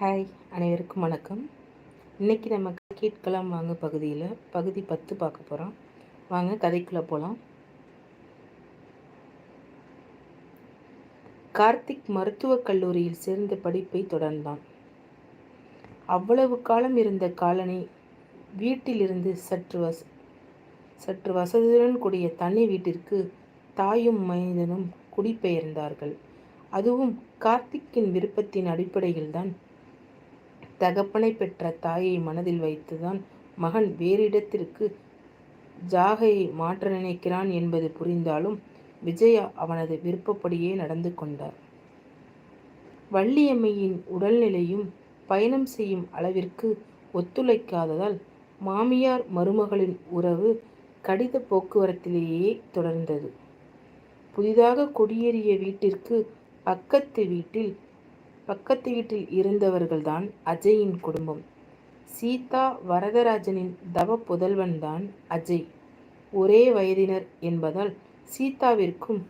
Hi அனைவருக்கும் வணக்கம். இன்றைக்கி நம்ம கேட்கலாம் வாங்க பகுதியில் பகுதி பத்து பார்க்க போகிறோம் வாங்க கதைக்குள்ளே போகலாம் கார்த்திக் மருத்துவக் கல்லூரியில் சேர்ந்த படிப்பை தொடர்ந்தான். அவ்வளவு காலம் இருந்த காலனி வீட்டிலிருந்து சற்று வச சற்று வசதியுடன் கூடிய தனி வீட்டிற்கு தாயும் மனிதனும் குடிபெயர்ந்தார்கள். அதுவும் கார்த்திக்கின் விருப்பத்தின் அடிப்படையில்தான் தகப்பனை பெற்ற தாயை மனதில் வைத்துதான் மகன் வேறிடத்திற்கு ஜாகையை மாற்ற நினைக்கிறான் என்பது புரிந்தாலும் விஜயா அவனது விருப்பப்படியே நடந்து கொண்டார். வள்ளியம்மையின் உடல்நிலையும் பயணம் செய்யும் அளவிற்கு ஒத்துழைக்காததால் மாமியார் மருமகளின் உறவு கடித போக்குவரத்திலேயே தொடர்ந்தது. புதிதாக குடியேறிய வீட்டிற்கு பக்கத்து வீட்டில் பக்கத்து வீட்டில் இருந்தவர்கள்தான் அஜயின் குடும்பம். சீதா வரதராஜனின் தவ புதல்வன்தான் அஜய். ஒரே வயதினர் என்பதால் சீதாவிற்கும்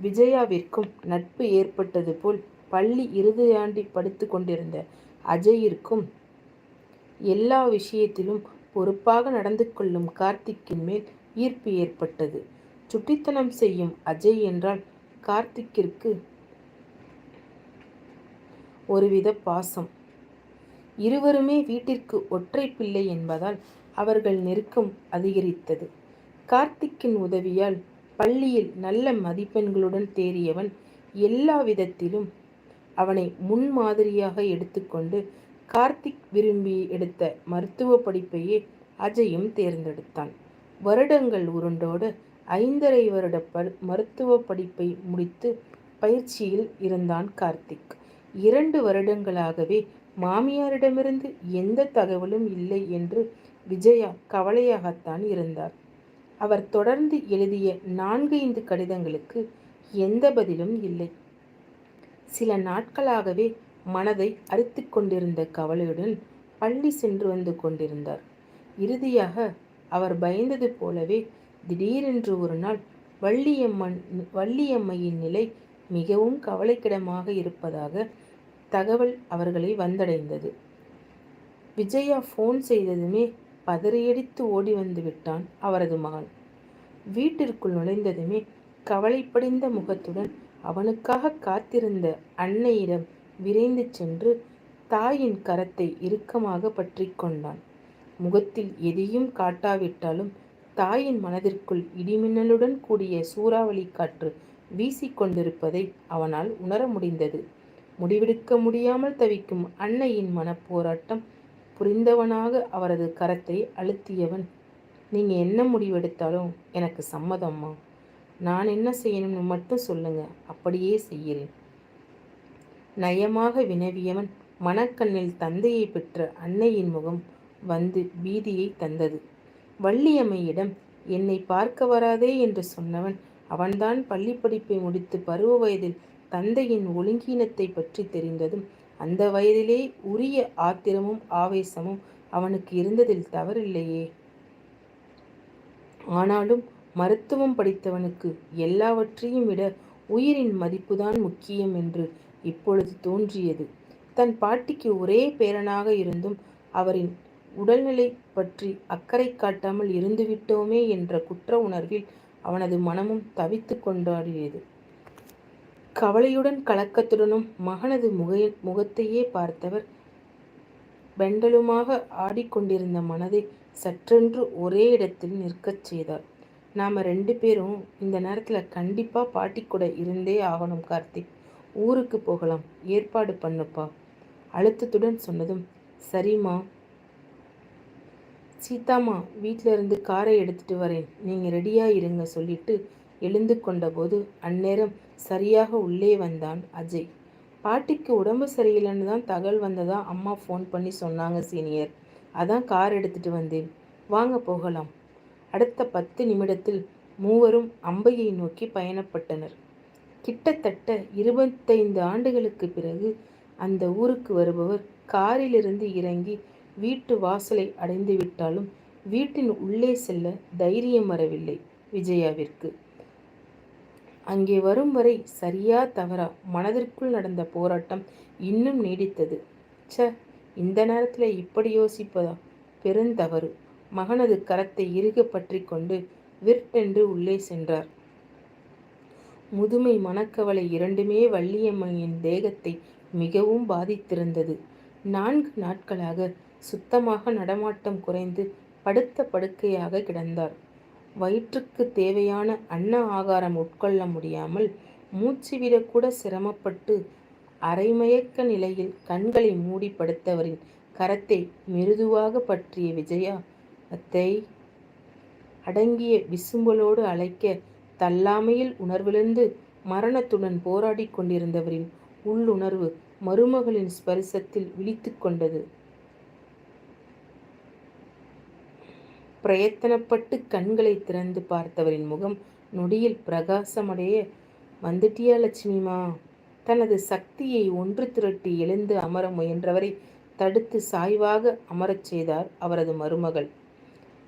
விஜயாவிற்கும் நட்பு ஏற்பட்டது போல் பள்ளி இறுதியாண்டி படித்து கொண்டிருந்த அஜயிற்கும் எல்லா விஷயத்திலும் பொறுப்பாக நடந்து கொள்ளும் கார்த்திக்கின் மேல் ஈர்ப்பு ஏற்பட்டது. சுட்டித்தனம் செய்யும் அஜய் என்றால் கார்த்திக்கிற்கு ஒருவித பாசம். இருவருமே வீட்டிற்கு ஒற்றை பிள்ளை என்பதால் அவர்கள் நெருக்கம் அதிகரித்தது. கார்த்திக்கின் உதவியால் பள்ளியில் நல்ல மதிப்பெண்களுடன் தேறியவன் எல்லா விதத்திலும் அவனை முன்மாதிரியாக எடுத்துக்கொண்டு கார்த்திக் விரும்பி எடுத்த மருத்துவ படிப்பையே அஜயும் தேர்ந்தெடுத்தான். வருடங்கள் உருண்டோடு ஐந்தரை வருட மருத்துவ படிப்பை முடித்து பயிற்சியில் இருந்தான் கார்த்திக். இரண்டு வருடங்களாகவே மாமியாரிடமிருந்து எந்த தகவலும் இல்லை என்று விஜயா கவலையாகத்தான் இருந்தார். அவர் தொடர்ந்து எழுதிய நான்கு ஐந்து கடிதங்களுக்கு எந்த பதிலும் இல்லை. சில நாட்களாகவே மனதை அரித்து கொண்டிருந்த கவலையுடன் பள்ளி சென்று வந்து கொண்டிருந்தார். இறுதியாக அவர் பயந்தது போலவே திடீரென்று ஒரு நாள் வள்ளியம்மன் வள்ளியம்மையின் நிலை மிகவும் கவலைக்கிடமாக இருப்பதாக தகவல் அவர்களை வந்தடைந்தது. விஜயா ஃபோன் செய்ததுமே பதறியடித்து ஓடி வந்து விட்டான் அவரது மகன். வீட்டிற்குள் நுழைந்ததுமே கவலைப்படைந்த முகத்துடன் அவனுக்காக காத்திருந்த அன்னையிடம் விரைந்து சென்று தாயின் கரத்தை இறுக்கமாக பற்றி கொண்டான். முகத்தில் எதையும் காட்டாவிட்டாலும் தாயின் மனதிற்குள் இடிமின்னலுடன் கூடிய சூறாவளி காற்று வீசிக்கொண்டிருப்பதை அவனால் உணர முடிந்தது. முடிவெடுக்க முடியாமல் தவிக்கும் அன்னையின் மனப்போராட்டம் புரிந்தவனாக அவரது கரத்தை அழுத்தியவன் நீங்கள் என்ன முடிவெடுத்தாலும் எனக்கு சம்மதம்மா. நான் என்ன செய்யணும்னு மட்டும் சொல்லுங்க. அப்படியே செய்கிறேன் நயமாக வினவியவன் மனக்கண்ணில் தந்தையை பெற்ற அன்னையின் முகம் வந்து பீதியை தந்தது. வள்ளியம்மையிடம் என்னை பார்க்க வராதே என்று சொன்னவன் அவன்தான் பள்ளி படிப்பை முடித்து பருவ வயதில் தந்தையின் ஒழுங்கீனத்தை பற்றி தெரிந்ததும் அந்த வயதிலே உரிய ஆத்திரமும் ஆவேசமும் அவனுக்கு இருந்ததில் தவறில்லையே. ஆனாலும் மருத்துவம் படித்தவனுக்கு எல்லாவற்றையும் விட உயிரின் மதிப்புதான் முக்கியம் என்று இப்பொழுது தோன்றியது. தன் பாட்டிக்கு ஒரே பேரனாக இருந்தும் அவரின் உடல்நிலை பற்றி அக்கறை காட்டாமல் இருந்துவிட்டோமே என்ற குற்ற உணர்வில் அவனது மனமும் தவித்து கொண்டாடியது. கவலையுடன் கலக்கத்துடனும் மகனது முக முகத்தையே பார்த்தவர். பெண்டலுமாக ஆடிக்கொண்டிருந்த மனதை சற்றென்று ஒரே இடத்தில் நிற்கச் செய்தார். நாம் ரெண்டு பேரும் இந்த நேரத்தில் கண்டிப்பாக பாட்டி கூட இருந்தே ஆகணும் கார்த்திக். ஊருக்கு போகலாம் ஏற்பாடு பண்ணுப்பா. அழுத்தத்துடன் சொன்னதும் சரிம்மா. சீதாமா வீட்டில இருந்து காரை எடுத்துட்டு வரேன். நீங்கள் ரெடியாக இருங்க சொல்லிட்டு எழுந்து கொண்டபோது அந்நேரம் சரியாக உள்ளே வந்தான் அஜய். பாட்டிக்கு உடம்பு சரியில்லைன்னு தான் தகவல் வந்ததா அம்மா ஃபோன் பண்ணி சொன்னாங்க சீனியர் அதான் கார் எடுத்துட்டு வந்தேன். வாங்க போகலாம். அடுத்த பத்து நிமிடத்தில் மூவரும் அம்பையை நோக்கி பயணப்பட்டனர். கிட்டத்தட்ட இருபத்தைந்து ஆண்டுகளுக்கு பிறகு அந்த ஊருக்கு வருபவர் காரிலிருந்து இறங்கி வீட்டு வாசலை அடைந்து விட்டாலும் வீட்டின் உள்ளே செல்ல தைரியம் வரவில்லை விஜயாவிற்கு. அங்கே வரும் வரை சரியா தவறா மனதிற்குள் நடந்த போராட்டம் இன்னும் நீடித்தது. ச்ச இந்த நேரத்தில் இப்படி யோசிப்பதா? பெருந்தவறு. மகனது கரத்தை இறுக பற்றி கொண்டு விற்டென்று உள்ளே சென்றார். முதுமை மனக்கவலை இரண்டுமே வள்ளியம்மனின் தேகத்தை மிகவும் பாதித்திருந்தது. நான்கு நாட்களாக சுத்தமாக நடமாட்டம் குறைந்து படுத்த படுக்கையாக கிடந்தார். வயிற்றுக்கு தேவையான அன்ன ஆகாரம் உட்கொள்ள முடியாமல் மூச்சு விடக்கூட சிரமப்பட்டு அரைமயக்க நிலையில் கண்களை மூடி படுத்தவரின் கரத்தை மிருதுவாக பற்றிய விஜயா அத்தை அடங்கிய விசும்பலோடு அழைக்க தள்ளாமையில் உணர்விழந்து மரணத்துடன் போராடி கொண்டிருந்தவரின் உள்ளுணர்வு மருமகளின் ஸ்பரிசத்தில் விழித்து கொண்டது. பிரயத்தனப்பட்டு கண்களை திறந்து பார்த்தவரின் முகம் நொடியில் பிரகாசமடைய வந்துட்டியா லட்சுமிமா? தனது சக்தியை ஒன்று திரட்டி எழுந்து அமர முயன்றவரை தடுத்து சாய்வாக அமரச் செய்தார் அவரது மருமகள்.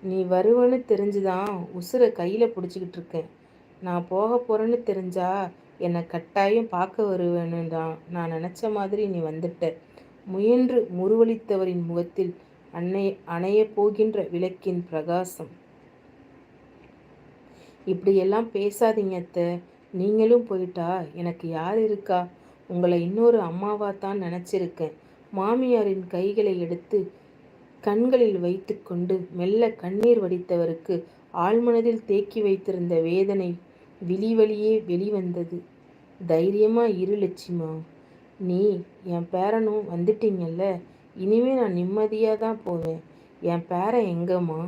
நீ வருவன்னு தெரிஞ்சுதான் உசுரை கையில் பிடிச்சிக்கிட்டு இருக்கேன். நான் போக போகிறேன்னு தெரிஞ்சா என்னை கட்டாயம் பார்க்க வருவேன்னு தான் நான் நினச்ச மாதிரி நீ வந்துட்ட முயன்று முருவளித்தவரின் முகத்தில் அன்னை அணையப் போகின்ற விளக்கின் பிரகாசம். இப்படியெல்லாம் பேசாதீங்க அத்தை. நீங்களும் போயிட்டா எனக்கு யார் இருக்கா? உங்களை இன்னொரு அம்மாவாக தான் நினச்சிருக்கேன். மாமியாரின் கைகளை எடுத்து கண்களில் வைத்துக்கொண்டு மெல்ல கண்ணீர் வடித்தவருக்கு ஆழ்மனதில் தேக்கி வைத்திருந்த வேதனை விழிவழியே வெளிவந்தது. தைரியமாக இரு லட்சுமா. நீ என் பேரனும் வந்துட்டீங்கல்ல. இனிமே நான் நிம்மதியாக தான் போவேன். என் பேரன் எங்கம்மா?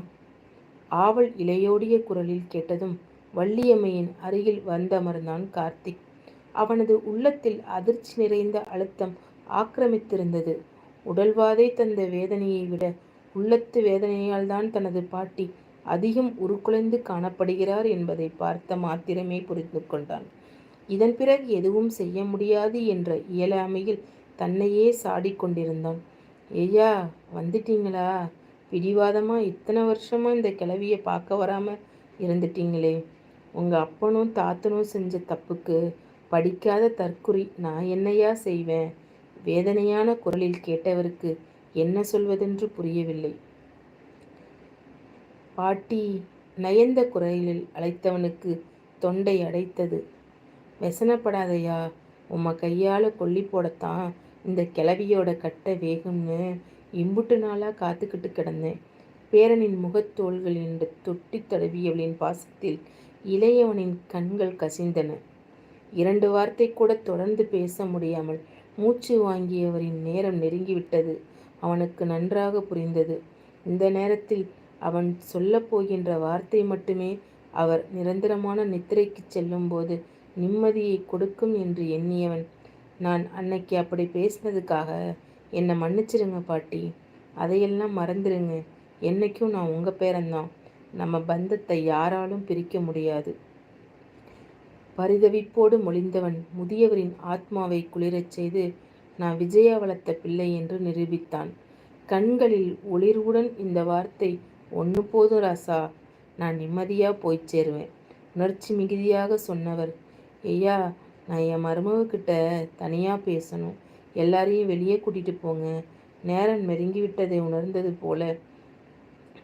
ஆவல் இலையோடிய குரலில் கேட்டதும் வள்ளியம்மையின் அருகில் வந்தமர்ந்தான் கார்த்திக். அவனது உள்ளத்தில் அதிர்ச்சி நிறைந்த அழுத்தம் ஆக்கிரமித்திருந்தது. உடல்வாதை தந்த வேதனையை விட உள்ளத்து வேதனையால் தான் தனது பாட்டி அதிகம் உருக்குலைந்து காணப்படுகிறார் என்பதை பார்த்த மாத்திரமே புரிந்து கொண்டான். இதன் பிறகு எதுவும் செய்ய முடியாது என்ற இயலாமையில் தன்னையே சாடிக்கொண்டிருந்தான். ஐயா வந்துட்டீங்களா? பிடிவாதமாக இத்தனை வருஷமாக இந்த கிளவியை பார்க்க வராமல் இருந்துட்டீங்களே. உங்கள் அப்பனும் தாத்தனும் செஞ்ச தப்புக்கு படிக்காத தற்குறி நான் என்னையா செய்வேன்? வேதனையான குரலில் கேட்டவருக்கு என்ன சொல்வதென்று புரியவில்லை. பாட்டி நயந்த குரலில் அழைத்தவனுக்கு தொண்டை அடைத்தது. வெசனப்படாதையா உம்மை கையால் கொல்லி போடத்தான் இந்த கிளவியோட கட்ட வேகும்னு இம்புட்டு நாளாக காத்துக்கிட்டு கிடந்தேன். பேரனின் முகத்தோள்களின் தொட்டி தடவியவளின் பாசத்தில் இளையவனின் கண்கள் கசிந்தன. இரண்டு வார்த்தை கூட தொடர்ந்து பேச முடியாமல் மூச்சு வாங்கியவரின் நேரம் நெருங்கிவிட்டது. அவனுக்கு நன்றாக புரிந்தது. இந்த நேரத்தில் அவன் சொல்லப்போகின்ற வார்த்தை மட்டுமே அவர் நிரந்தரமான நித்திரைக்கு செல்லும்போது நிம்மதியை கொடுக்கும் என்று எண்ணியவன் நான் அன்னைக்கு அப்படி பேசினதுக்காக என்னை மன்னிச்சிருங்க பாட்டி. அதையெல்லாம் மறந்துடுங்க என்னைக்கும் நான் உங்கள் பேரன்தான். நம்ம பந்தத்தை யாராலும் பிரிக்க முடியாது. பரிதவிப்போடு மொழிந்தவன் முதியவரின் ஆத்மாவை குளிரச் செய்து நான் விஜயா வளர்த்த பிள்ளை என்று நிரூபித்தான். கண்களில் ஒளிர்வுடன் இந்த வார்த்தை ஒன்று போதும் ராசா நான் நிம்மதியாக போய் சேருவேன் உணர்ச்சி மிகுதியாக சொன்னவர் ஐயா நான் என் மருமகக்கிட்ட தனியாக பேசணும். எல்லாரையும் வெளியே கூட்டிகிட்டு போங்க. நேரம் நெருங்கி விட்டதை உணர்ந்தது போல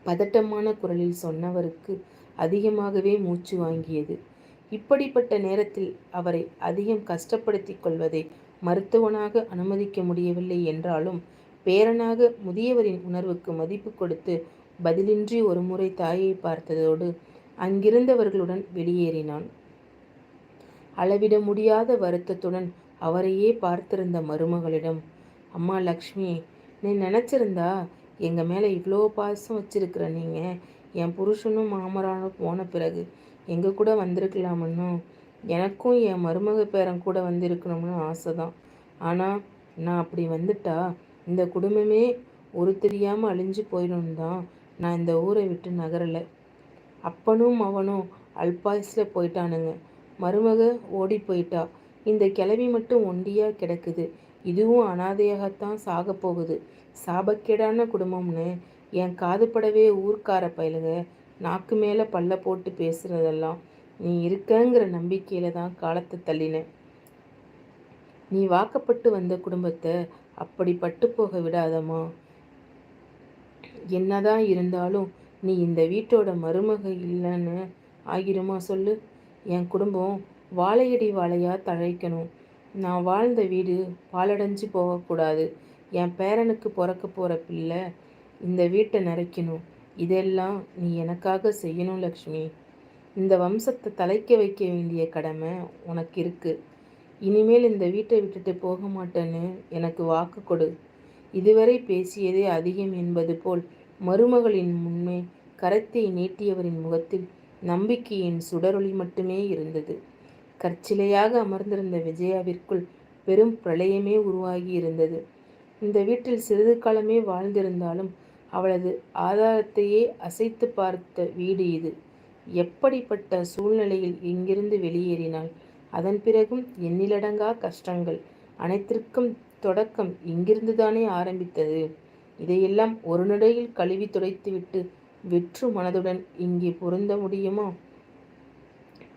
பதட்டமான குரலில் சொன்னவருக்கு அதிகமாகவே மூச்சு வாங்கியது. இப்படிப்பட்ட நேரத்தில் அவரை அதிகம் கஷ்டப்படுத்தி கொள்வதை மருத்துவனாக அனுமதிக்க முடியவில்லை என்றாலும் பேரனாக முதியவரின் உணர்வுக்கு மதிப்பு கொடுத்து பதிலின்றி ஒரு முறை தாயை பார்த்ததோடு அங்கிருந்தவர்களுடன் வெளியேறினான். அளவிட முடியாத வருத்தத்துடன் அவரையே பார்த்திருந்த மருமகளிடம் அம்மா லக்ஷ்மி நீ நினச்சிருந்தா எங்கள் மேலே இவ்வளோ பாசம் வச்சிருக்கிற நீங்கள் என் புருஷனும் மாமரானும் போன பிறகு எங்கள் கூட வந்திருக்கலாமன்னும் எனக்கும் என் மருமக பேரன் கூட வந்திருக்கணும்னு ஆசை தான் ஆனால் நான் அப்படி வந்துட்டா இந்த குடும்பமே ஒரு தெரியாமல் அழிஞ்சு போயிடும் தான் நான் இந்த ஊரை விட்டு நகரலை. அப்பனும் அவனும் அல்பாயுஸில் போயிட்டானுங்க. மருமக ஓடி போயிட்டா. இந்த கிளவி மட்டும் ஒண்டியாக கிடக்குது. இதுவும் அனாதையாகத்தான் சாக போகுது. சாபக்கேடான குடும்பம்னு என் காதுபடவே ஊர்க்கார பயலுங்க நாக்கு மேலே பல்ல போட்டு பேசுகிறதெல்லாம் நீ இருக்கங்கிற நம்பிக்கையில் தான் காலத்தை தள்ளினேன் நீ வாக்கப்பட்டு வந்த குடும்பத்தை அப்படி பட்டு போக விடாதம்மா. என்னதான் இருந்தாலும் நீ இந்த வீட்டோட மருமக இல்லைன்னு ஆகிருமா சொல்லு. என் குடும்பம் வாழையடி வாழையாக தழைக்கணும். நான் வாழ்ந்த வீடு பாலடைஞ்சு போகக்கூடாது. என் பேரனுக்கு பிறக்க போகிற பிள்ளை இந்த வீட்டை நிறைக்கணும் இதெல்லாம் நீ எனக்காக செய்யணும் லக்ஷ்மி. இந்த வம்சத்தை தலைக்க வைக்க வேண்டிய கடமை உனக்கு இருக்குது இனிமேல் இந்த வீட்டை விட்டுட்டு போக மாட்டேன்னு எனக்கு வாக்கு கொடு. இதுவரை பேசியதே அதிகம் என்பது போல் மருமகளின் முன்னே கரத்தை நீட்டியவரின் முகத்தில் நம்பிக்கையின் சுடரொளி மட்டுமே இருந்தது. கற்சிலையாக அமர்ந்திருந்த விஜயாவிற்குள் பெரும் பிரளயமே உருவாகி இருந்தது. இந்த வீட்டில் சிறிது காலமே வாழ்ந்திருந்தாலும் அவளது ஆதாரத்தையே அசைத்து பார்த்த வீடு இது. எப்படிப்பட்ட சூழ்நிலையில் இங்கிருந்து வெளியேறினாள்? அதன் பிறகும் எண்ணிலடங்கா கஷ்டங்கள் அனைத்திற்கும் தொடக்கம் இங்கிருந்துதானே ஆரம்பித்தது. இதையெல்லாம் ஒரு நடையில் கழுவி துடைத்துவிட்டு வெற்று மனதுடன் இங்கே பொருந்த முடியுமா?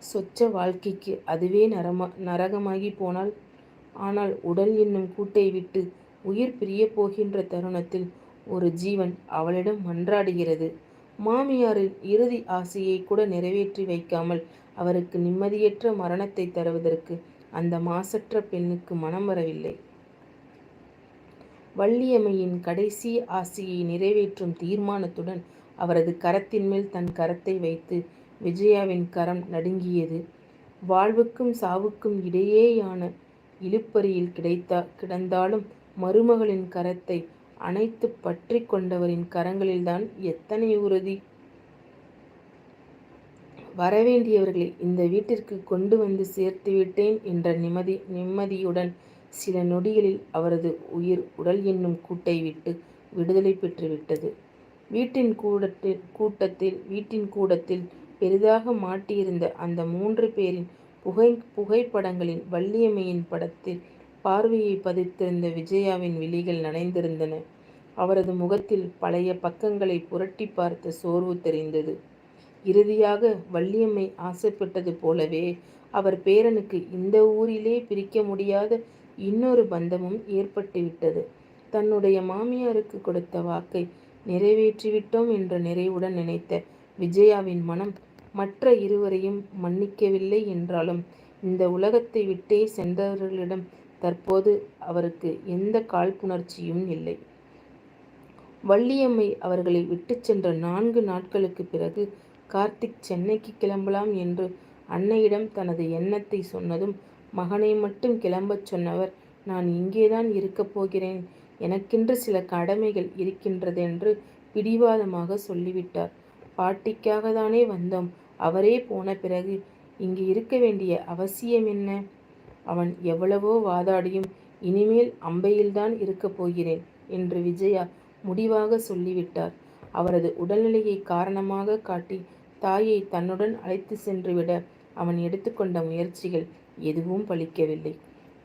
சொச்ச வாழ்க்கைக்கு அதுவே நரமா நரகமாகி போனால் ஆனால் உடல் என்னும் கூட்டை விட்டு உயிர் பிரிய போகின்ற தருணத்தில் ஒரு ஜீவன் அவளிடம் மன்றாடுகிறது. மாமியாரின் இறுதி ஆசையை கூட நிறைவேற்றி வைக்காமல் அவருக்கு நிம்மதியற்ற மரணத்தை தருவதற்கு அந்த மாசற்ற பெண்ணுக்கு மனம் வரவில்லை. வள்ளியம்மையின் கடைசி ஆசையை நிறைவேற்றும் தீர்மானத்துடன் அவரது கரத்தின் மேல் தன் கரத்தை வைத்து விஜயாவின் கரம் நடுங்கியது. வாழ்வுக்கும் சாவுக்கும் இடையேயான இழுப்பறியில் கிடைத்தா கிடந்தாலும் மருமகளின் கரத்தை அனைத்து பற்றி கொண்டவரின் கரங்களில்தான் எத்தனை உறுதி? வரவேண்டியவர்களை இந்த வீட்டிற்கு கொண்டு வந்து சேர்த்து விட்டேன் என்ற நிம்மதி நிம்மதியுடன் சில நொடிகளில் அவரது உயிர் உடல் என்னும் கூட்டை விட்டு விடுதலை பெற்றுவிட்டது வீட்டின் கூடத்தில் கூட்டத்தில் வீட்டின் கூடத்தில் பெரிதாக மாட்டியிருந்த அந்த மூன்று பேரின் புகை புகைப்படங்களின் வள்ளியம்மையின் படத்தில் பார்வையை பதித்திருந்த விஜயாவின் விழிகள் நனைந்திருந்தன. அவரது முகத்தில் பழைய பக்கங்களை புரட்டி பார்த்த சோர்வு தெரிந்தது. இறுதியாக வள்ளியம்மை ஆசைப்பட்டது போலவே அவர் பேரனுக்கு இந்த ஊரிலே பிரிக்க முடியாத இன்னொரு பந்தமும் ஏற்பட்டுவிட்டது. தன்னுடைய மாமியாருக்கு கொடுத்த வாக்கை நிறைவேற்றிவிட்டோம் என்ற நிறைவுடன் நினைத்த விஜயாவின் மனம் மற்ற இருவரையும் மன்னிக்கவில்லை என்றாலும் இந்த உலகத்தை விட்டே சென்றவர்களிடம் தற்போது அவருக்கு எந்த காழ்ப்புணர்ச்சியும் இல்லை. வள்ளியம்மை அவர்களை விட்டு சென்ற நான்கு நாட்களுக்கு பிறகு கார்த்திக் சென்னைக்கு கிளம்பலாம் என்று அன்னையிடம் தனது எண்ணத்தை சொன்னதும் மகனை மட்டும் கிளம்பச் சொன்னவர் நான் இங்கேதான் இருக்கப் போகிறேன் எனக்கென்று சில கடமைகள் இருக்கின்றதென்று பிடிவாதமாக சொல்லிவிட்டார். பாட்டிக்காக தானே வந்தோம். அவரே போன பிறகு இங்கு இருக்க வேண்டிய அவசியம் என்ன? அவன் எவ்வளவோ வாதாடியும் இனிமேல் அம்பையில்தான் இருக்கப் போகிறேன் என்று விஜயா முடிவாக சொல்லிவிட்டார். அவரது உடல்நிலையை காரணமாக காட்டி தாயை தன்னுடன் அழைத்து சென்றுவிட அவன் எடுத்துக்கொண்ட முயற்சிகள் எதுவும் பலிக்கவில்லை.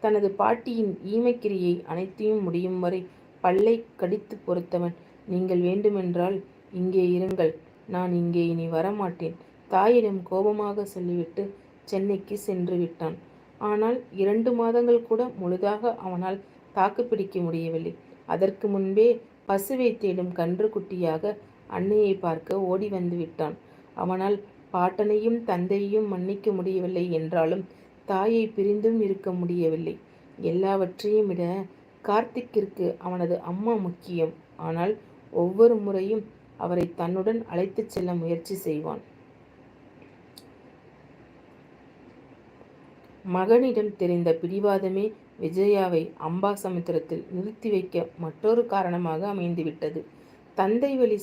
தனது பாட்டியின் ஈமைக்கிரியை அனைத்தையும் முடியும் வரை பல்லை கடித்து பொறுத்தவன். நீங்கள் வேண்டுமென்றால் இங்கே இருங்கள். நான் இங்கே இனி வரமாட்டேன். தாயிடம் கோபமாக சொல்லிவிட்டு சென்னைக்கு சென்று விட்டான். ஆனால் இரண்டு மாதங்கள் கூட முழுதாக அவனால் தாக்குப்பிடிக்க முடியவில்லை. அதற்கு முன்பே பசுவை தேடும் கன்று குட்டியாக அன்னையை பார்க்க ஓடி வந்து விட்டான். அவனால் பாட்டனையும் தந்தையையும் மன்னிக்க முடியவில்லை என்றாலும் தாயை பிரிந்தும் இருக்க முடியவில்லை. எல்லாவற்றையும் விட கார்த்திக்கிற்கு அவனது அம்மா முக்கியம். ஆனால் ஒவ்வொரு முறையும் அவரை தன்னுடன் அழைத்துச் செல்ல முயற்சி செய்வான். மகனிடம் தெரிந்த பிடிவாதமே விஜயாவை அம்பா சமுத்திரத்தில் நிறுத்தி வைக்க மற்றொரு காரணமாக அமைந்துவிட்டது. தந்தை வழி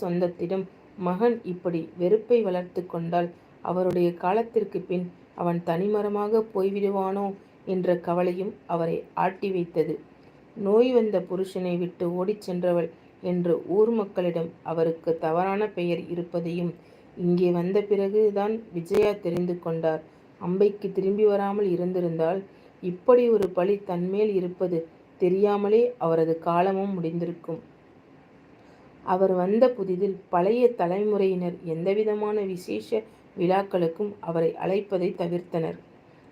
சொந்தத்திடம் மகன் இப்படி வெறுப்பை வளர்த்து கொண்டால் அவருடைய காலத்திற்கு பின் அவன் தனிமரமாக போய்விடுவானோ என்ற கவலையும் அவரை ஆட்டி வைத்தது. நோய் வந்த புருஷனை விட்டு ஓடிச் சென்றவள் என்று ஊர் மக்களிடம் அவருக்கு தவறான பெயர் இருப்பதையும் இங்கே வந்த பிறகுதான் விஜயா தெரிந்து கொண்டார். அம்பைக்கு திரும்பி வராமல் இருந்திருந்தால் இப்படி ஒரு பழி தன்மேல் இருப்பது தெரியாமலே அவரது காலமும் முடிந்திருக்கும். அவர் வந்த புதிதில் பழைய தலைமுறையினர் எந்தவிதமான விசேஷ விழாக்களுக்கும் அவரை அழைப்பதை தவிர்த்தனர்.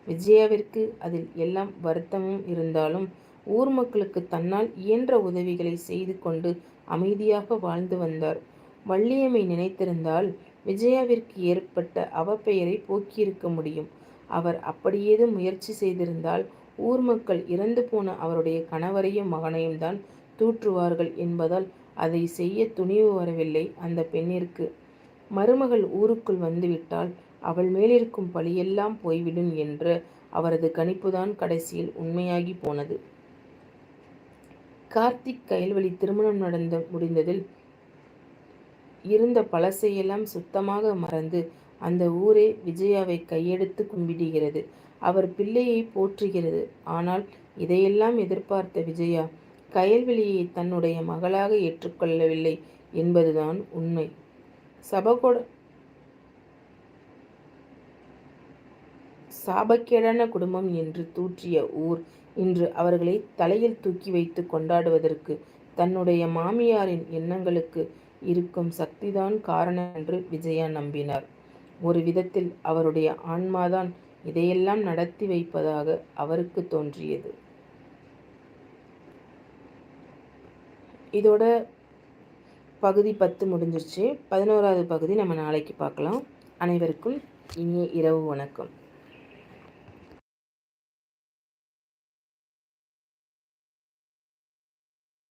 விஜயாவிற்கு அதில் எல்லாம் வருத்தமும் இருந்தாலும் ஊர் மக்களுக்கு தன்னால் இயன்ற உதவிகளை செய்து கொண்டு அமைதியாக வாழ்ந்து வந்தார். வள்ளியம்மை நினைத்திருந்தால் விஜயாவிற்கு ஏற்பட்ட அவப்பெயரை போக்கியிருக்க முடியும். அவர் அப்படியேதும் முயற்சி செய்திருந்தால் ஊர் மக்கள் இறந்து போன அவருடைய கணவரையும் மகனையும் தான் தூற்றுவார்கள் என்பதால் அதை செய்ய துணிவு வரவில்லை அந்த பெண்ணிற்கு. மருமகள் ஊருக்குள் வந்துவிட்டால் அவள் மேலிருக்கும் பழியெல்லாம் போய்விடும் என்ற அவரது கணிப்புதான் கடைசியில் உண்மையாகி போனது. கார்த்திக் கயல்வழி திருமணம் நடந்த முடிந்ததில் இருந்த பழசையெல்லாம் சுத்தமாக மறந்து அந்த ஊரே விஜயாவை கையெடுத்து கும்பிடுகிறது. அவர் பிள்ளையை போற்றுகிறது. ஆனால் இதையெல்லாம் எதிர்பார்த்த விஜயா கயல்வெளியை தன்னுடைய மகளாக ஏற்றுக்கொள்ளவில்லை என்பதுதான் உண்மை. சபகொட சாபக்கேடான குடும்பம் என்று தூற்றிய ஊர் இன்று அவர்களை தலையில் தூக்கி வைத்து கொண்டாடுவதற்கு தன்னுடைய மாமியாரின் எண்ணங்களுக்கு இருக்கும் சக்திதான் காரணம் என்று விஜயா நம்பினார். ஒரு விதத்தில் அவருடைய ஆன்மாதான் இதையெல்லாம் நடத்தி வைப்பதாக அவருக்கு தோன்றியது. இதோட பகுதி பத்து முடிஞ்சிருச்சு. பதினோராவது பகுதி நம்ம நாளைக்கு பார்க்கலாம். அனைவருக்கும் இனிய இரவு வணக்கம்.